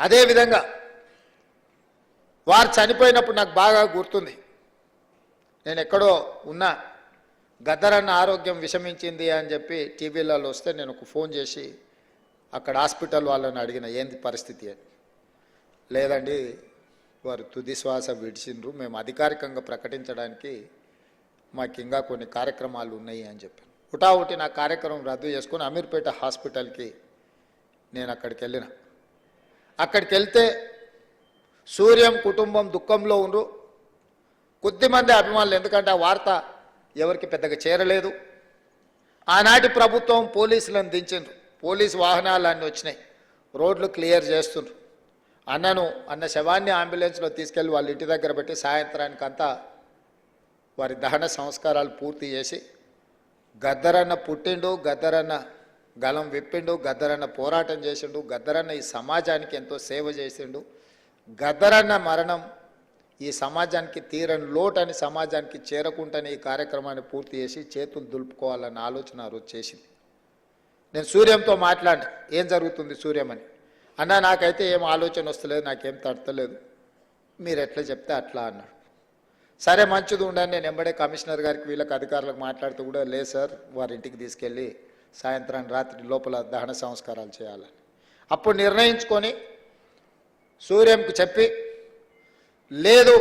అదేవిధంగా వారు చనిపోయినప్పుడు నాకు బాగా గుర్తుంది. నేను ఎక్కడో ఉన్నా గద్దరన్న ఆరోగ్యం విషమించింది అని చెప్పి టీవీలలో వస్తే నేను ఒక ఫోన్ చేసి అక్కడ హాస్పిటల్ వాళ్ళని అడిగిన ఏంది పరిస్థితి అని. లేదండి వారు తుది శ్వాస విడిచిండ్రు మేము అధికారికంగా ప్రకటించడానికి మాకు ఇంకా కొన్ని కార్యక్రమాలు ఉన్నాయి అని చెప్పాను ఒకటి నా కార్యక్రమం రద్దు చేసుకొని అమీర్పేట హాస్పిటల్కి నేను అక్కడికి వెళ్ళిన. అక్కడికి వెళ్తే సూర్యం కుటుంబం దుఃఖంలో ఉండు. కొద్దిమంది అభిమానులు ఎందుకంటే ఆ వార్త ఎవరికి పెద్దగా చేరలేదు. ఆనాటి ప్రభుత్వం పోలీసులను దించిండ్రు. పోలీసు వాహనాలు అన్నీ వచ్చినాయి. రోడ్లు క్లియర్ చేస్తుండ్రు. అన్నను అన్న శవాన్ని అంబులెన్స్లో తీసుకెళ్ళి వాళ్ళ ఇంటి దగ్గర పెట్టి సాయంత్రానికి అంతా వారి దహన సంస్కారాలు పూర్తి చేసి గద్దరన్న పుట్టిండు గద్దరన్న గలం విప్పిండు గద్దరన్న పోరాటం చేసిండు గద్దరన్న ఈ సమాజానికి ఎంతో సేవ చేసిండు. గద్దరన్న మరణం ఈ సమాజానికి తీరని లోటని అని సమాజానికి చేరకుండానే ఈ కార్యక్రమాన్ని పూర్తి చేసి చేతులు దులుపుకోవాలన్న ఆలోచన రోజు చేసింది. నేను సూర్యంతో మాట్లాడిన ఏం జరుగుతుంది సూర్యం అని. అన్న నాకైతే ఏం ఆలోచన వస్తలేదు నాకేం తడతలేదు. మీరు ఎట్లా చెప్తే అట్లా అన్నాడు. సరే మంచిది ఉండని నేను ఎంబడే కమిషనర్ గారికి వీళ్ళకి అధికారులకు మాట్లాడుతూ కూడా లేదు సార్ వారి ఇంటికి తీసుకెళ్ళి సాయంత్రం రాత్రి లోపల దహన సంస్కారాలు చేయాలని. అప్పుడు నిర్ణయించుకొని సూర్యంకు చెప్పి లేదు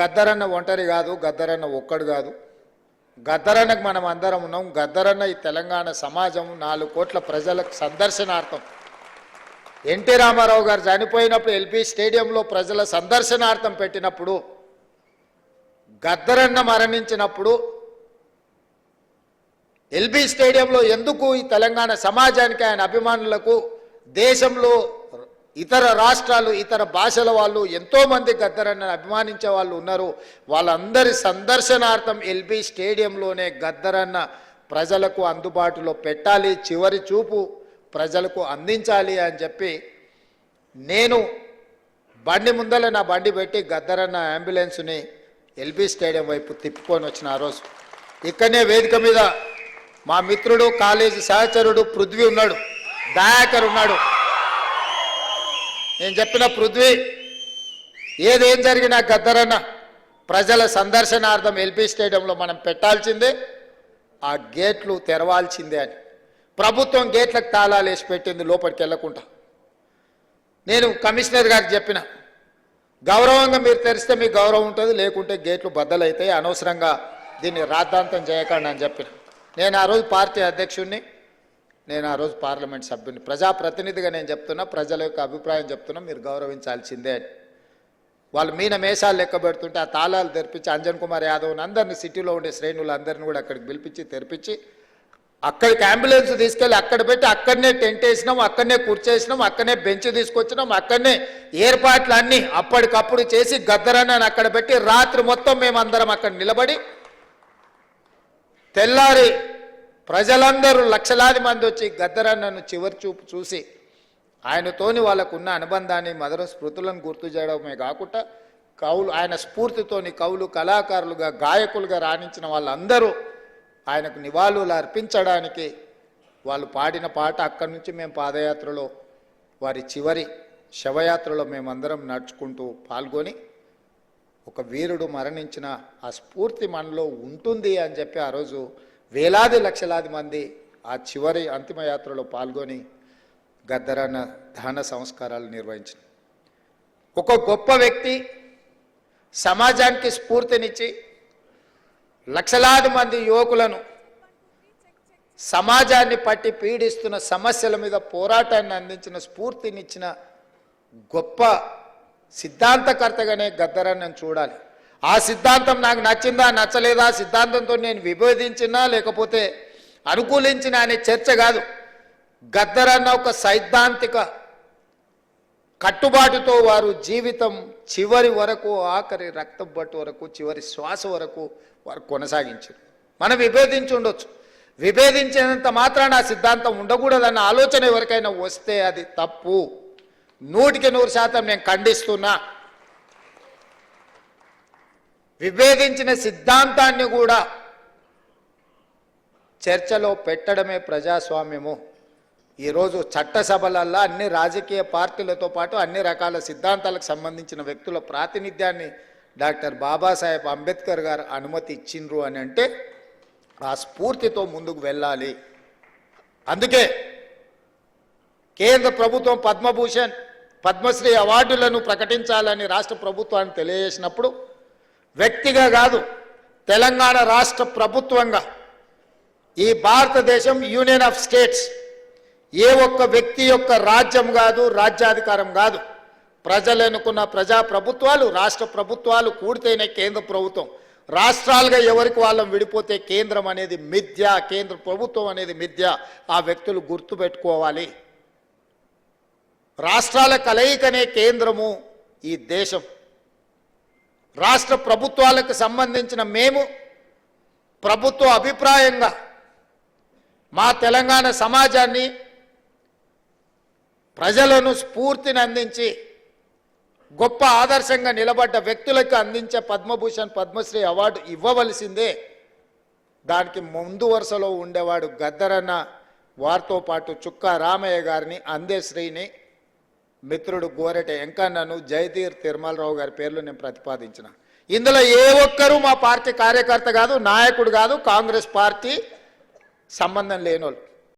గద్దరన్న ఒంటరి కాదు గద్దరన్న ఒక్కడు కాదు. గద్దరన్నకు మనం అందరం ఉన్నాం. గద్దరన్న ఈ తెలంగాణ సమాజం నాలుగు కోట్ల ప్రజలకు సందర్శనార్థం. ఎన్టీ రామారావు గారు చనిపోయినప్పుడు ఎల్పి స్టేడియంలో ప్రజల సందర్శనార్థం పెట్టినప్పుడు గద్దరన్న మరణించినప్పుడు ఎల్బీ స్టేడియంలో ఎందుకు ఈ తెలంగాణ సమాజానికి ఆయన అభిమానులకు దేశంలో ఇతర రాష్ట్రాలు ఇతర భాషల వాళ్ళు ఎంతోమంది గద్దరన్న అభిమానించే వాళ్ళు ఉన్నారు. వాళ్ళందరి సందర్శనార్థం ఎల్బీ స్టేడియంలోనే గద్దరన్న ప్రజలకు అందుబాటులో పెట్టాలి చివరి చూపు ప్రజలకు అందించాలి అని చెప్పి నేను బండి ముందర నా బండి పెట్టి గద్దరన్న అంబులెన్స్ని ఎల్బీ స్టేడియం వైపు తిప్పుకొని వచ్చిన ఆ రోజు. ఇక్కడనే వేదిక మీద మా మిత్రుడు కాలేజీ సహచరుడు పృథ్వీ ఉన్నాడు. దయాకర్ ఉన్నాడు. నేను చెప్పిన పృథ్వీ ఏదేం జరిగినా గద్దరన్న ప్రజల సందర్శనార్థం ఎల్బీ స్టేడియంలో మనం పెట్టాల్సిందే ఆ గేట్లు తెరవాల్సిందే అని. ప్రభుత్వం గేట్లకు తాళాలు వేసి పెట్టింది లోపలికి వెళ్ళకుండా. నేను కమిషనర్ గారికి చెప్పిన గౌరవంగా మీరు తెరిస్తే మీకు గౌరవం ఉంటుంది లేకుంటే గేట్లు బద్దలైతాయి అనవసరంగా దీన్ని రాద్ధాంతం చేయకండి అని చెప్పిన. నేను ఆ రోజు పార్టీ అధ్యక్షుడిని నేను ఆ రోజు పార్లమెంట్ సభ్యుని ప్రజాప్రతినిధిగా నేను చెప్తున్నా ప్రజల యొక్క అభిప్రాయం చెప్తున్నా మీరు గౌరవించాల్సిందే అని. వాళ్ళు మీన మేషాలు లెక్క పెడుతుంటే ఆ తాళాలు తెరిపించి అంజన్ కుమార్ యాదవ్ని అందరినీ సిటీలో ఉండే శ్రేణులందరిని కూడా అక్కడికి పిలిపించి తెరిపించి అక్కడికి అంబులెన్స్ తీసుకెళ్ళి అక్కడ పెట్టి అక్కడనే టెంట్ వేసినాం అక్కడనే కూర్చేసినాం అక్కడనే బెంచ్ తీసుకొచ్చినాం అక్కడనే ఏర్పాట్లు అన్నీ అప్పటికప్పుడు చేసి గద్దరన్నని అక్కడ పెట్టి రాత్రి మొత్తం మేమందరం అక్కడ నిలబడి తెల్లారి ప్రజలందరూ లక్షలాది మంది వచ్చి గద్దరన్నను చివరి చూపు చూసి ఆయనతోని వాళ్ళకున్న అనుబంధాన్ని మధుర స్మృతులను గుర్తు చేయడమే కాకుండా కవులు ఆయన స్ఫూర్తితోని కవులు కళాకారులుగా గాయకులుగా రాణించిన వాళ్ళందరూ ఆయనకు నివాళులు అర్పించడానికి వాళ్ళు పాడిన పాట అక్కడి నుంచి మేము పాదయాత్రలో వారి చివరి శవయాత్రలో మేమందరం నడుచుకుంటూ పాల్గొని ఒక వీరుడు మరణించిన ఆ స్ఫూర్తి మనలో ఉంటుంది అని చెప్పి ఆ రోజు వేలాది లక్షలాది మంది ఆ చివరి అంతిమయాత్రలో పాల్గొని గద్దరన్న దహన సంస్కారాలు నిర్వహించిన ఒక గొప్ప వ్యక్తి సమాజానికి స్ఫూర్తినిచ్చి లక్షలాది మంది యువకులను సమాజాన్ని పట్టి పీడిస్తున్న సమస్యల మీద పోరాటాన్ని అందించిన స్ఫూర్తినిచ్చిన గొప్ప సిద్ధాంతకర్తగానే గద్దరన్నను చూడాలి. ఆ సిద్ధాంతం నాకు నచ్చిందా నచ్చలేదా సిద్ధాంతంతో నేను విభేదించినా లేకపోతే అనుకూలించిన అనే చర్చ కాదు. గద్దరన్న ఒక సైద్ధాంతిక కట్టుబాటుతో వారు జీవితం చివరి వరకు ఆఖరి రక్తం పట్టు వరకు చివరి శ్వాస వరకు వారు కొనసాగించారు. మనం విభేదించి ఉండొచ్చు. విభేదించినంత మాత్రాన ఆ సిద్ధాంతం ఉండకూడదన్న ఆలోచన ఎవరికైనా వస్తే అది తప్పు. నూటికి నూరు శాతం నేను ఖండిస్తున్నా. విభేదించిన సిద్ధాంతాన్ని కూడా చర్చలో పెట్టడమే ప్రజాస్వామ్యము. ఈరోజు చట్టసభలల్లో అన్ని రాజకీయ పార్టీలతో పాటు అన్ని రకాల సిద్ధాంతాలకు సంబంధించిన వ్యక్తుల ప్రాతినిధ్యాన్ని డాక్టర్ బాబాసాహెబ్ అంబేద్కర్ గారు అనుమతి ఇచ్చిండ్రు అని అంటే ఆ స్ఫూర్తితో ముందుకు వెళ్ళాలి. అందుకే కేంద్ర ప్రభుత్వం పద్మభూషణ్ పద్మశ్రీ అవార్డులను ప్రకటించాలని రాష్ట్ర ప్రభుత్వాన్ని తెలియజేసినప్పుడు వ్యక్తిగా కాదు తెలంగాణ రాష్ట్ర ప్రభుత్వంగా ఈ భారతదేశం యూనియన్ ఆఫ్ స్టేట్స్ ఏ ఒక్క వ్యక్తి యొక్క రాజ్యం కాదు రాజ్యాధికారం కాదు. ప్రజలు ఎన్నుకున్న ప్రజా ప్రభుత్వాలు రాష్ట్ర ప్రభుత్వాలు కూడితేనే కేంద్ర ప్రభుత్వం. రాష్ట్రాలుగా ఎవరికి వాళ్ళం విడిపోతే కేంద్రం అనేది మిథ్య కేంద్ర ప్రభుత్వం అనేది మిథ్య. ఆ వ్యక్తులు గుర్తుపెట్టుకోవాలి. రాష్ట్రాల కలయికనే కేంద్రము ఈ దేశం. రాష్ట్ర ప్రభుత్వాలకు సంబంధించిన మేము ప్రభుత్వ అభిప్రాయంగా మా తెలంగాణ సమాజాన్ని ప్రజలను స్ఫూర్తిని అందించి గొప్ప ఆదర్శంగా నిలబడ్డ వ్యక్తులకు అందించే పద్మభూషణ్ పద్మశ్రీ అవార్డు ఇవ్వవలసిందే. దానికి ముందు వరుసలో ఉండేవాడు గద్దరన్న వారితో పాటు చుక్కా రామయ్య గారిని అందేశ్రీని మిత్రుడు గోరెట వెంకన్నను జయతీర్ తిరుమలరావు గారి పేర్లు నేను ప్రతిపాదించిన. ఇందులో ఏ ఒక్కరూ మా పార్టీ కార్యకర్త కాదు నాయకుడు కాదు కాంగ్రెస్ పార్టీ సంబంధం లేనోళ్ళు.